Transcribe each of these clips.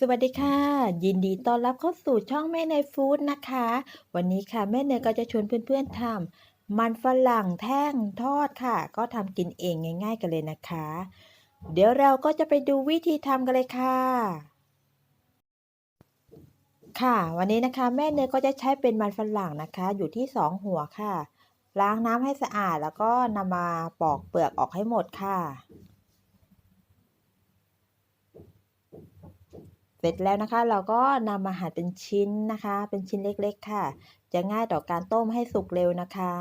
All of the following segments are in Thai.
สวัสดีค่ะ ยินดีต้อนรับเข้าสู่ช่องแม่เนยฟู้ดนะคะ วันนี้ค่ะแม่เนยก็จะชวนเพื่อนๆทำมันฝรั่งแท่งทอดค่ะ ก็ทำกินเองง่าย ๆ กันเลยนะคะ เดี๋ยวเราก็จะไปดูวิธีทำกันเลยค่ะ ค่ะ วันนี้นะคะแม่เนยก็จะใช้เป็นมันฝรั่งนะคะ อยู่ที่ 2 หัวค่ะ ล้างน้ำให้สะอาดแล้วก็นำมาปอกเปลือกออกให้หมดค่ะ เสร็จแล้วนะคะ เราก็นำมาหั่นเป็นชิ้นนะคะ เป็นชิ้นเล็กๆค่ะ จะง่ายต่อการต้มให้สุกเร็วนะคะ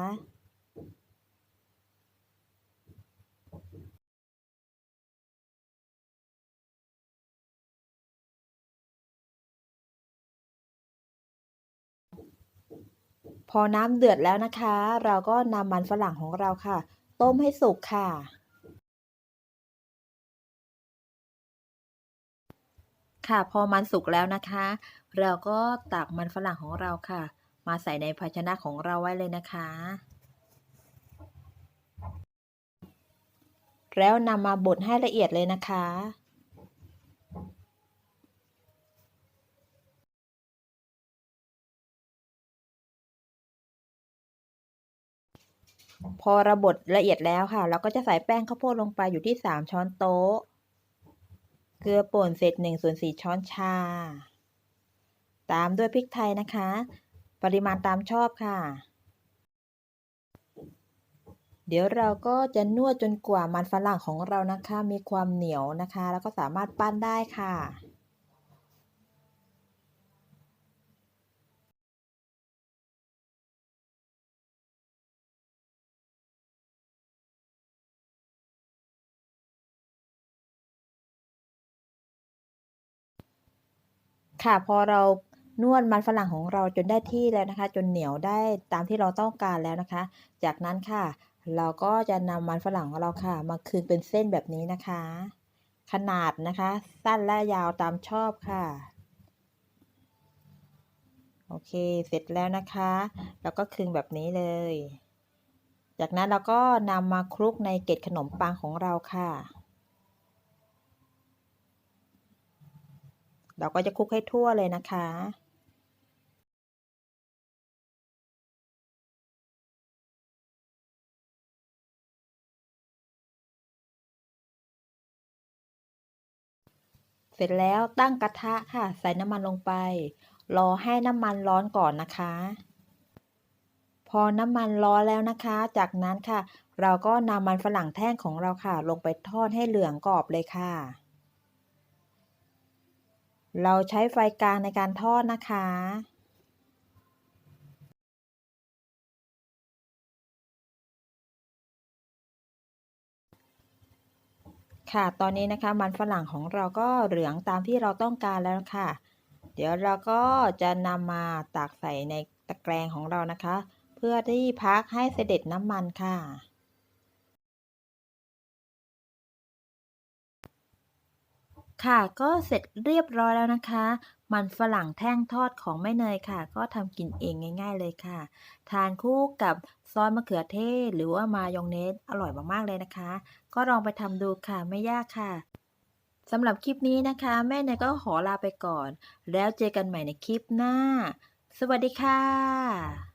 พอน้ำเดือดแล้วนะคะ เราก็นำมันฝรั่งของเราค่ะ ต้มให้สุกค่ะ ค่ะ พอมันสุกแล้วนะคะ เราก็ตักมันฝรั่งของเราค่ะ มาใส่ในภาชนะของเราไว้เลยนะคะ แล้วนำมาบดให้ละเอียดเลยนะคะพอระบดละเอียดแล้วค่ะ เราก็จะใส่แป้งข้าวโพดลงไปอยู่ที่ 3 ช้อนโต๊ะ เกลือป่นเศษ1ส่วน4ช้อนชา ตามด้วยพริกไทยนะคะ ปริมาณตามชอบค่ะ เดี๋ยวเราก็จะนวดจนกว่ามันฝรั่งของเรานะคะ มีความเหนียวนะคะ แล้วก็สามารถปั้นได้ค่ะ ค่ะพอเรานวดมันฝรั่งของเราจนได้ที่แล้วนะคะ จนเหนียวได้ตามที่เราต้องการแล้วนะคะ จากนั้นค่ะ เราก็จะนำมันฝรั่งของเราค่ะ มาคืนเป็นเส้นแบบนี้นะคะ ขนาดนะคะ สั้นและยาวตามชอบค่ะโอเค เสร็จแล้วนะคะ แล้วก็คึงแบบนี้เลย จากนั้นเราก็นำมาคลุกในเกล็ดขนมปังของเราค่ะ เราก็จะคลุกให้ทั่วเลยนะคะ เสร็จแล้วตั้งกระทะค่ะ ใส่น้ำมันลงไป รอให้น้ำมันร้อนก่อนนะคะ พอน้ำมันร้อนแล้วนะคะ จากนั้นค่ะ เราก็นำมันฝรั่งแท่งของเราค่ะ ลงไปทอดให้เหลืองกรอบเลยค่ะ เราใช้ไฟกลางในการทอดนะคะ ค่ะ ตอนนี้นะคะมันฝรั่งของเราก็เหลืองตามที่เราต้องการแล้วค่ะ เดี๋ยวเราก็จะนำมาตักใส่ในตะแกรงของเรานะคะ เพื่อที่พักให้เสด็จน้ำมันค่ะ ค่ะก็เสร็จเรียบร้อยแล้วนะคะ มันฝรั่งแท่งทอดของแม่เนยค่ะ ก็ทำกินเองง่าย ๆเลยค่ะ ทานคู่กับซอสมะเขือเทศ หรือว่ามายองเนสอร่อยมากๆเลยนะคะ ก็ลองไปทำดูค่ะไม่ยากค่ะสำหรับคลิปนี้นะคะ แม่เนยก็ขอลาไปก่อน แล้วเจอกันใหม่ในคลิปหน้า สวัสดีค่ะ